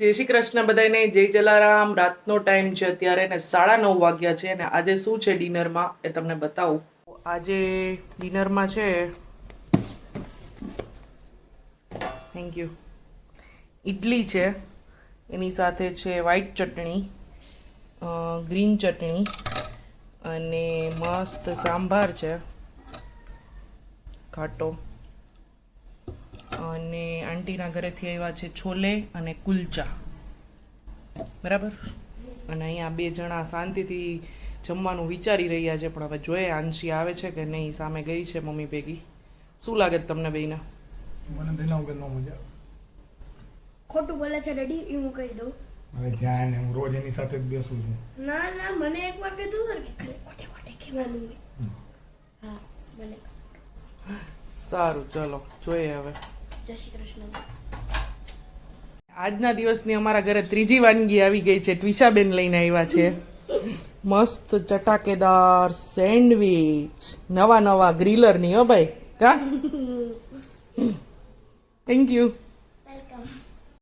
જય શ્રી કૃષ્ણ બધાને જય જલારામ. રાતનો ટાઈમ છે અત્યારે ને સાડા નવ વાગ્યા છે અને આજે શું છે ડિનરમાં એ તમને બતાવું. આજે ડિનરમાં છે થેન્ક યુ ઇડલી છે, એની સાથે છે વ્હાઈટ ચટણી ગ્રીન ચટણી અને મસ્ત સાંભાર છે. ખાટો. અને આંટીના ઘરેથી આવ્યા છે છોલે અને કુલચા. બરાબર? અને અહીંયા બે જણા શાંતિથી જમવાનું વિચારી રહ્યા છે પણ હવે જોઈએ આંશી આવે છે કે નહીં સામે ગઈ છે મમ્મી ભેગી. શું લાગે તમને બેયને? મને તો એના વગર ન મજા આવે. ખોટું બોલે છે રેડી એ હું કહી દઉં. હવે જાય ને હું રોજ એની સાથે જ બેસું છું. ના ના મને એકવાર કીધું ને કે ખાલી ખોટે ખોટે કહેવાનું હા મને સારું ચલો જોઈએ હવે. જય શ્રી કૃષ્ણ. આજના દિવસની અમારા ઘરે ત્રીજી વાનગી આવી ગઈ છે ટ્વિશાબેન લઈને આવ્યા છે. મસ્ત ચટાકેદાર સેન્ડવિચ. નવા નવા ગ્રીલરની હો ભાઈ કા? Thank you